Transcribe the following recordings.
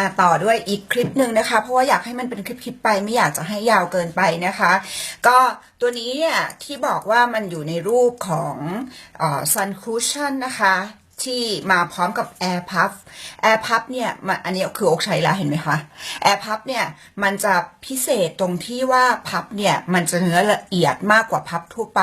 อะต่อด้วยอีกคลิปหนึ่งนะคะ เพราะว่าอยากให้มันเป็นคลิปๆไปไม่อยากจะให้ยาวเกินไปนะคะ ก็ตัวนี้เนี่ยที่บอกว่ามันอยู่ในรูปของอ่อ Sun Cushion นะคะ ที่มาพร้อมกับ Air Puff Air Puff เนี่ยมันอันนี้คืออกใช้แล้วเห็นไหมคะ Air Puff เนี่ยมันจะพิเศษตรงที่ว่าพับเนี่ยมันจะเนื้อละเอียดมากกว่าพับทั่วไป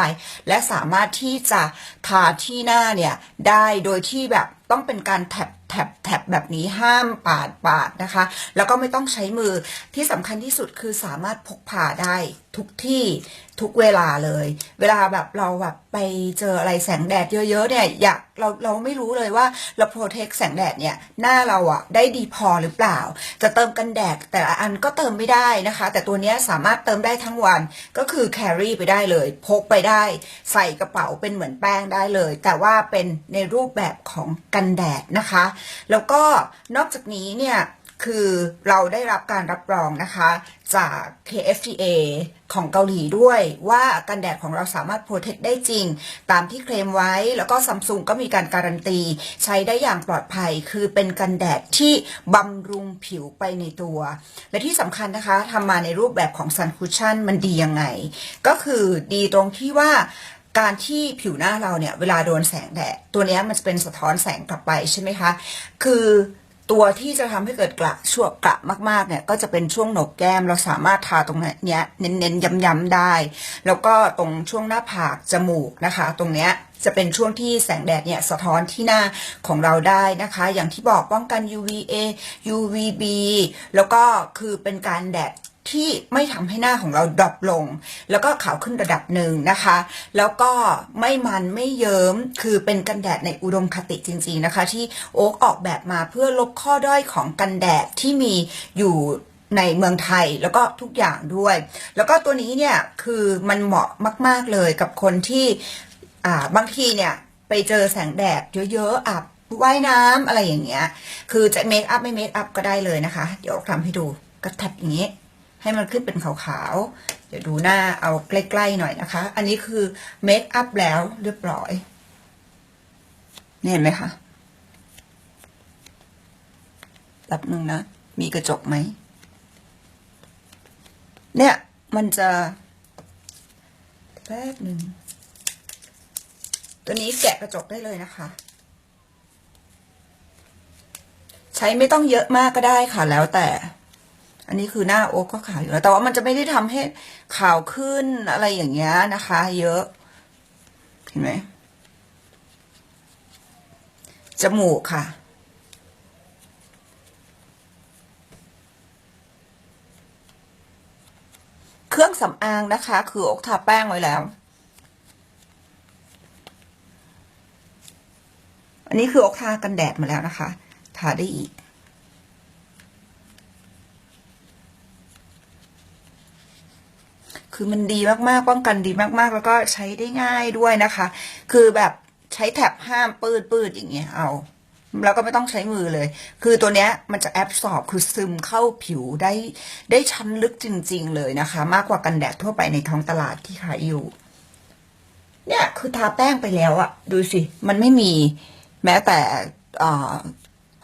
และสามารถที่จะทาที่หน้าเนี่ยได้โดยที่แบบต้องเป็นการแท็บแท็บแท็บแบบนี้ห้ามปาดปาดนะคะ แล้วก็ไม่ต้องใช้มือที่สำคัญที่สุดคือสามารถพกพาได้ทุกที่ทุกเวลาเลย เวลาแบบเราแบบไปเจออะไรแสงแดดเยอะๆเนี่ยอยากเราเราไม่รู้เลยว่าเราโปรเทคแสงแดดเนี่ยหน้าเราอะได้ดีพอหรือเปล่า จะเติมกันแดดแต่ละอันก็เติมไม่ได้นะคะ แต่ตัวนี้สามารถเติมได้ทั้งวันก็คือ carry ไปได้เลย พกไปได้ ใส่กระเป๋าเป็นเหมือนแป้งได้เลย แต่ว่าเป็นในรูปแบบของกันแดดนะคะแล้วก็นอกจากนี้เนี่ยคือเราได้รับการรับรองนะคะจาก KFTA ของเกาหลีด้วยว่ากันแดดของเราสามารถโปรเทคได้จริง ตามที่เคลมไว้ แล้วก็ซัมซุงก็มีการการันตี ใช้ได้อย่างปลอดภัย คือเป็นกันแดดที่บำรุงผิวไปในตัว และที่สำคัญนะคะทำมาในรูปแบบของ Sun Cushion มันดียังไง ก็คือดีตรงที่ว่า การที่ผิวหน้าเราเนี่ยเวลาโดนแสงแดดตัวเนี้ยมันจะเป็นสะท้อนแสงกลับไปใช่ไหมคะ คือตัวที่จะทำให้เกิดกระช่วงกระมากๆเนี่ยก็จะเป็นช่วงโหนกแก้มเราสามารถทาตรงเนี้ยเน้นๆย้ำๆได้ แล้วก็ตรงช่วงหน้าผากจมูกนะคะ ตรงเนี้ยจะเป็นช่วงที่แสงแดดเนี่ยสะท้อนที่หน้าของเราได้นะคะ อย่างที่บอกป้องกัน UVA UVB แล้วก็คือเป็นการแดด ที่ไม่ทำให้หน้าของเราดรอปลง แล้วก็ขาวขึ้นระดับหนึ่งนะคะ แล้วก็ไม่มันไม่เยิ้มคือเป็นกันแดดในอุดมคติจริง ๆนะคะ ที่โอ๊กออกแบบมาเพื่อลบข้อด้อยของกันแดดที่มีอยู่ในเมืองไทยแล้วก็ทุกอย่างด้วย แล้วก็ตัวนี้เนี่ยคือมันเหมาะมาก ๆเลยกับคนที่บางทีเนี่ยไปเจอแสงแดดเยอะๆอาบว่ายน้ำอะไรอย่างเงี้ย คือจะเมคอัพไม่เมคอัพก็ได้เลยนะคะ เดี๋ยวทำให้ดูก็แทบอย่างนี้ ให้มันขึ้นเป็นขาวๆ เดี๋ยวดูหน้าเอาใกล้ๆหน่อยนะคะ อันนี้คือเมคอัพแล้วเรียบร้อยนี่เห็นไหมคะแบบหนึ่งนะ มีกระจกไหม เนี่ย มันจะแป๊บหนึ่ง ตัวนี้แกะกระจกได้เลยนะคะ ใช้ไม่ต้องเยอะมากก็ได้ค่ะ แล้วแต่ อันนี้คือหน้าโอ๊กก็ขาวอยู่แล้ว แต่ว่ามันจะไม่ได้ทำให้ขาวขึ้นอะไรอย่างเงี้ยนะคะ เยอะ เห็นไหมจมูกค่ะ เครื่องสำอางนะคะ คือโอ๊กทาแป้งไว้แล้ว อันนี้คือโอ๊กทากันแดดมาแล้วนะคะ ทาได้อีก คือมันดีมากๆป้องกันดีมากๆ แล้วก็ใช้ได้ง่ายด้วยนะคะ คือแบบใช้แท็บห้ามปืดปืดอย่างเงี้ยเอาแล้วก็ไม่ต้องใช้มือเลย คือตัวเนี้ยมันจะแอบสอบคือซึมเข้าผิวได้ได้ชั้นลึกจริง ๆ เลยนะคะ มากกว่ากันแดดทั่วไปในท้องตลาดที่ขายอยู่ เนี่ยคือทาแป้งไปแล้วอะดูสิ มันไม่มีแม้แต่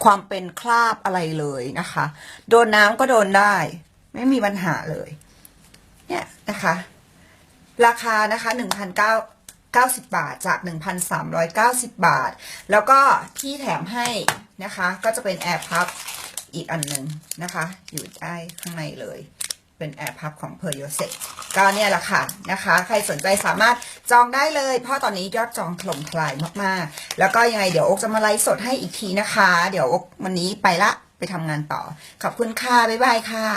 ความเป็นคราบอะไรเลยนะคะ โดนน้ำก็โดนได้ ไม่มีปัญหาเลย เนี่ยนะคะ ราคานะคะ1,990 บาทจาก 1,390 บาท แล้วก็ที่แถมให้นะคะ ก็จะเป็นแอร์พับอีกอันหนึ่งนะคะ อยู่ใต้ข้างในเลย เป็นแอร์พับของเพอร์โยเซก็เนี่ยแหละค่ะนะคะ ใครสนใจสามารถจองได้เลย เพราะตอนนี้ยอดจองถล่มทลายมากๆ แล้วก็ยังไงเดี๋ยวโอ๊กจะมาไลฟ์สดให้อีกทีนะคะ เดี๋ยวโอ๊กวันนี้ไปละไปทำงานต่อ ขอบคุณค่ะ บ๊ายบายค่ะ